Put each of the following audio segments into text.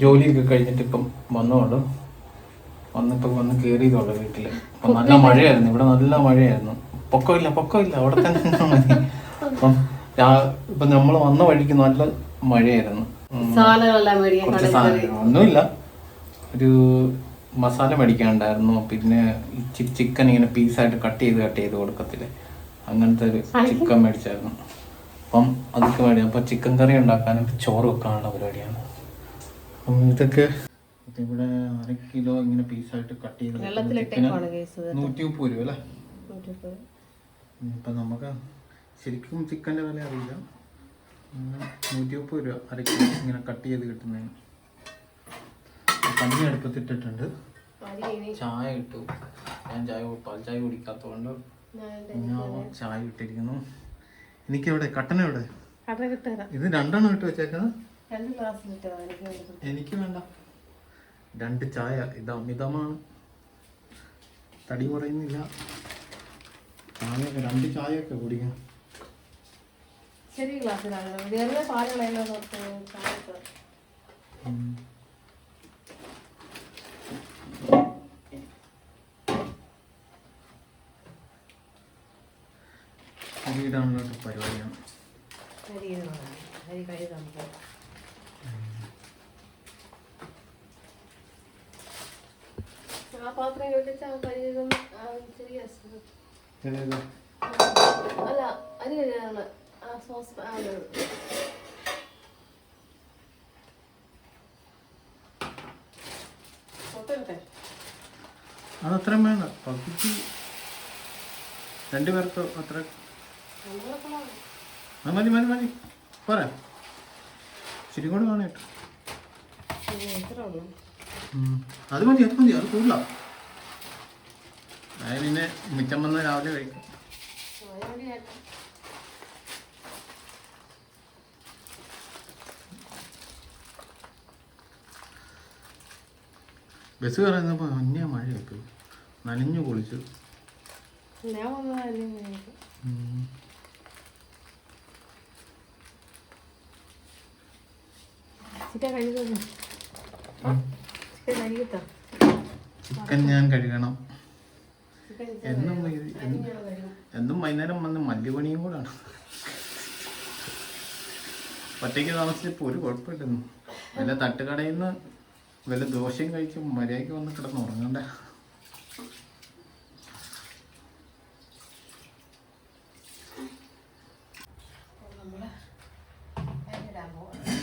ജോലിയൊക്കെ കഴിഞ്ഞിട്ട് ഇപ്പം വന്നോളൂ. വന്നിപ്പോ വന്ന് കയറിയതുള്ളൂ വീട്ടിൽ. അപ്പൊ നല്ല മഴയായിരുന്നു. ഇവിടെ നല്ല മഴയായിരുന്നു. പൊക്കമില്ല പൊക്കമില്ല. അവിടെ തന്നെ നിന്നാ മതി. അപ്പം ഇപ്പൊ നമ്മൾ വന്ന വഴിക്ക് നല്ല മഴയായിരുന്നു. കുറച്ച് സാധനം ഒന്നുമില്ല. ഒരു മസാല മേടിക്കാണ്ടായിരുന്നു. പിന്നെ ചിക്കൻ ഇങ്ങനെ പീസായിട്ട് കട്ട് ചെയ്ത് കട്ട് ചെയ്ത് കൊടുക്കത്തില്ലേ? അങ്ങനത്തെ ഒരു ചിക്കൻ മേടിച്ചായിരുന്നു. അപ്പം അതൊക്കെ മേടി അപ്പം ചിക്കൻ കറി ഉണ്ടാക്കാനും ചോറ് വെക്കാനുള്ള പരിപാടിയാണ്. ഇതൊക്കെ ഇവിടെ അര കിലോ ഇങ്ങനെ പീസായിട്ട് കട്ട് ചെയ്ത് നൂറ്റി മുപ്പത് രൂപ അല്ലേ? ഇപ്പം നമുക്ക് ശരിക്കും ചിക്കന്റെ വില അറിയില്ല. നൂറ്റി മുപ്പത് രൂപ അര കിലോ ഇങ്ങനെ കട്ട് ചെയ്ത് കിട്ടുന്നതിന് കഞ്ഞി അടുപ്പത്തിട്ടിട്ടുണ്ട്. ചായ ഇട്ടു. ഞാൻ ചായ പാൽ ചായ കുടിക്കാത്തതുകൊണ്ട് ഞാൻ ചായ ഇട്ടിരിക്കുന്നു. എനിക്കെവിടെ കട്ടനെവിടെ ഇത് രണ്ടെണ്ണം ഇട്ട് വെച്ചേക്കുന്നത് രണ്ട് ഗ്ലാസ് എനിക്ക് എനിക്ക് വേണ്ട. രണ്ട് ചായ. ഇത് അമിതമാണ് തടി കുറയുന്നില്ല. ചായയൊക്കെ രണ്ട് ചായയൊക്കെ കുടിക്കാം. ചെറിയ ഗ്ലാസ്സിലാണ് വേറെ പാലുകളെല്ലാം പരിപാടിയാണ്. അരി കഴുകാൻ പോകും ആ പാത്രം കെട്ടിച്ച് ആ ചെറിയ അല്ല അരി കഴുകാണ് ആ സോസ് ആ ഒരു പൊട്ടട്ടെ അത് അത്രയും വേണ്ട. പകുതി രണ്ടുപേർക്ക് അത്ര മതി മതി മതി. പോരാ. ശരി കൂടെ വേണം കേട്ടോ. എത്ര ഉള്ളു? അത് മതി അത് മതി അത് കൂടുതലാ. അത് പിന്നെ മിച്ചം വന്ന് രാവിലെ കഴിക്കും. ബസ് കയറുന്നപ്പോൾ അന്യ മഴയൊക്കെ നനഞ്ഞു കുളിച്ചു. ഞാൻ വന്നതല്ലേ ചിക്കൻ ഞാൻ കഴുകണം. എന്നും എന്നും- എന്നും വൈകുന്നേരം വന്ന് മല്ലിപണിയും കൂടാണ് ഒറ്റയ്ക്ക് താമസിച്ചപ്പോൾ ഒരു കുഴപ്പമില്ലെന്നു. വല്ല തട്ടുകടയിൽ നിന്ന് വല്ല ദോശയും കഴിച്ച് മര്യാദയ്ക്ക് വന്ന് കിടന്ന് ഉറങ്ങണ്ട നമ്മൾ അരിയിടാൻ പോവാണ്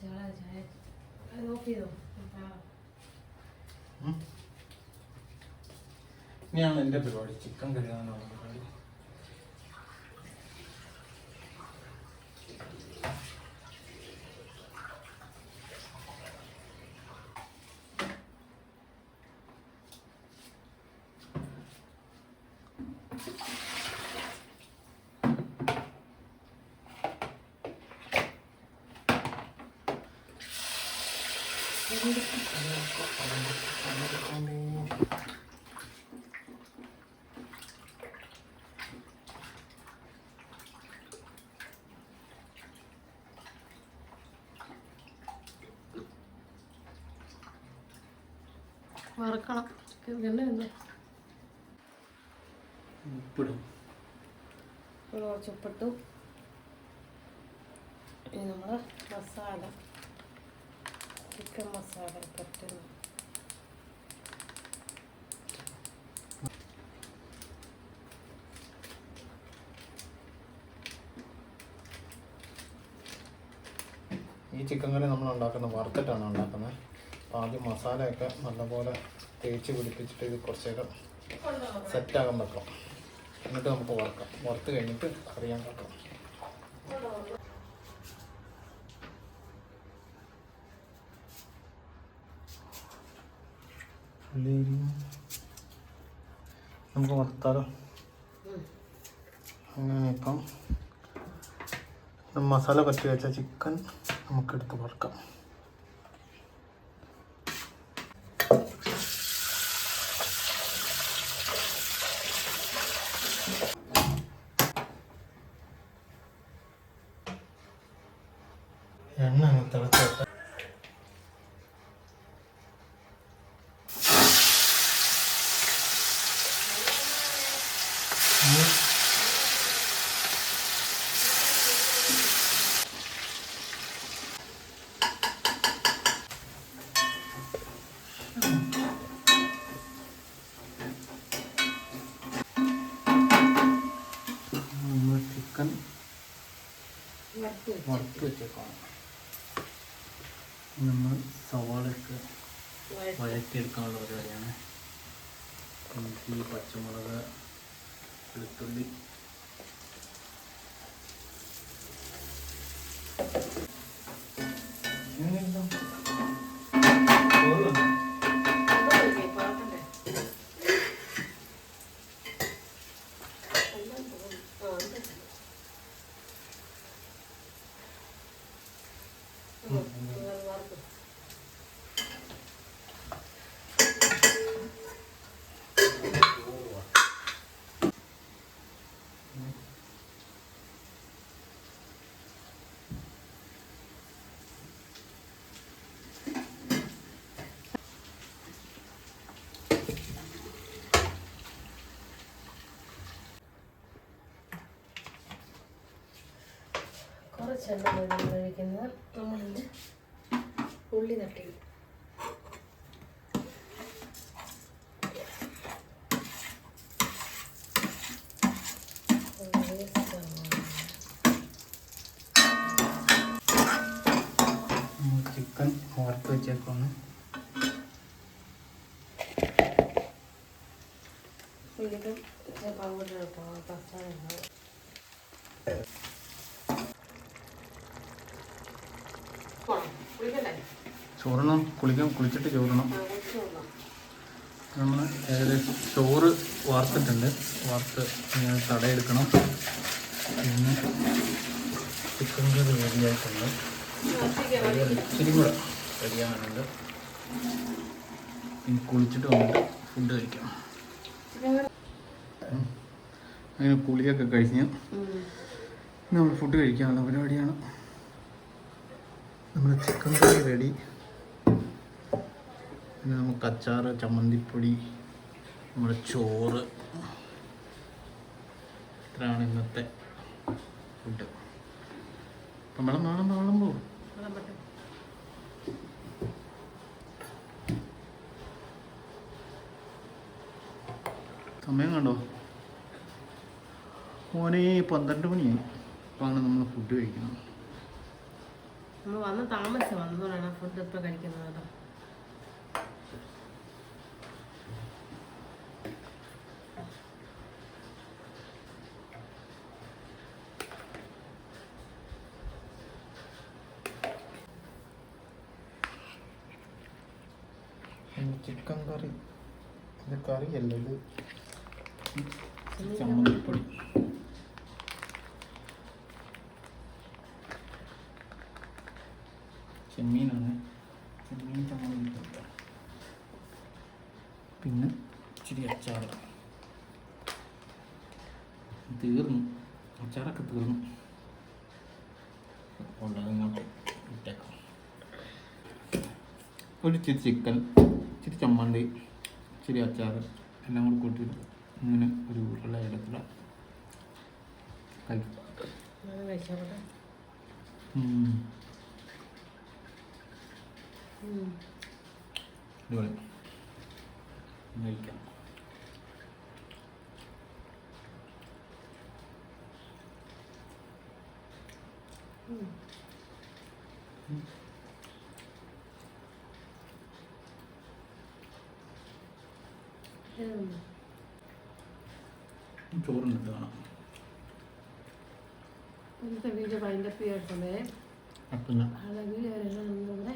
ചായ ചായ അത് ഓഫ് ചെയ്തോ ഇനിയാണ് എന്റെ പരിപാടി ചിക്കൻ കഴുകാനാണ് പരിപാടി വറക്കണം. എണ്ണ ഉപ്പിടും. കുറച്ച് ഉപ്പിട്ടു. ഇനി നമ്മൾ മസാല ചിക്കൻ മസാല പറ്റുന്നു ഈ ചിക്കൻ കറി നമ്മൾ ഉണ്ടാക്കുന്നത് വറുത്തിട്ടാണ് ഉണ്ടാക്കുന്നത്. അപ്പോൾ ആദ്യം മസാലയൊക്കെ നല്ലപോലെ തേച്ച് പിടിപ്പിച്ചിട്ട് ഇത് കുറച്ചേരം സെറ്റാകാൻ വെക്കാം എന്നിട്ട് നമുക്ക് വറുക്കാം. വറുത്ത് കഴിഞ്ഞിട്ട് കറിയാൻ വെക്കാം. ഉള്ളി നമുക്ക് വറുത്താലോ? ഉം. അങ്ങനെ ഇപ്പം മസാല പറ്റി വെച്ച ചിക്കൻ നമുക്കെടുത്ത് വറുക്കാം എണ്ണ അങ്ങ് തിളച്ചോട്ടെ ഉം. നമ്മൾ ചിക്കൻ വറുത്ത് വെച്ച്. വെച്ചേക്കാണ് നമ്മൾ സവാളയൊക്കെ വഴറ്റി. വഴറ്റിയെടുക്കാനുള്ള പരിപാടിയാണ് ഇഞ്ചി പച്ചമുളക് വെളുത്തുള്ളി അതൊക്കെ ഇല്ലേ, പറക്കണ്ടേ? എല്ലാം തോന്നും. ആ, ഉണ്ട്. ഉം, അത് വറുത്ത്. കുറച്ച് എണ്ണ മതി നമ്മൾ ഒഴിക്കുന്നത് നമ്മളിത് ഉള്ളി തട്ടി ചിക്കൻ വറുത്ത് വെച്ചേക്കാണ് പൗഡർ പസാല ചോറണം കുളിക്കാൻ കുളിച്ചിട്ട് ചോറണം നമ്മൾ ഏകദേശം ചോറ് വാർത്തിട്ടുണ്ട്. വാർത്ത് ഇങ്ങനെ തടയെടുക്കണം. പിന്നെ ചിക്കൻ കറി റെഡിയായിട്ടുണ്ട്. ഇച്ചിരി കൂടെ റെഡിയാകാനുണ്ട്. ഇനി കുളിച്ചിട്ട് വന്നിട്ട് ഫുഡ് കഴിക്കണം. അങ്ങനെ കുളിയൊക്കെ കഴിഞ്ഞ് നമ്മൾ ഫുഡ് കഴിക്കാനുള്ള പരിപാടിയാണ്. നമ്മുടെ ചിക്കൻ കറി റെഡി. പിന്നെ നമുക്ക് അച്ചാറ് ചമ്മന്തിപ്പൊടി നമ്മുടെ ചോറ്. ഇത്രയാണ് ഇന്നത്തെ ഫുഡ് അപ്പം വെള്ളം വേണം വെള്ളം പോകും സമയം കണ്ടോ? മോനെ പന്ത്രണ്ട് മണിയായി. അപ്പാണ് നമ്മൾ ഫുഡ് കഴിക്കുന്നത്. നമ്മൾ വന്ന് താമസിച്ച് വന്നതുകൊണ്ടാണ് ഫുഡ് ഇപ്പം കഴിക്കുന്നത് ചിക്കൻ കറി. ഇത് കറിയല്ല ഇത് ചമ്മന്തിപ്പൊടി. ചെമ്മീനാണ്. ചെമ്മീൻ ചമ്മന്തിപ്പൊടി. പിന്നെ ഇച്ചിരി അച്ചാർ തീർന്നു. അച്ചാറൊക്കെ തീർന്നു. ഉള്ളത് ഇങ്ങോട്ട് ഇട്ടേക്കാം. ഒരു ചിക്കൻ. ഇച്ചിരി ചമ്മന്തി ഇച്ചിരി അച്ചാർ എല്ലാം കൂടി കൂട്ടിയിട്ട് ഇങ്ങനെ ഒരു ഉരുള എടുത്തിട്ട് കഴിക്കും. അടിപൊളി. കഴിക്കാം. ചോറുണ്ട് കാണാം വീഡിയോ വൈൻഡപ്പ് അപ്പം അളവിൽ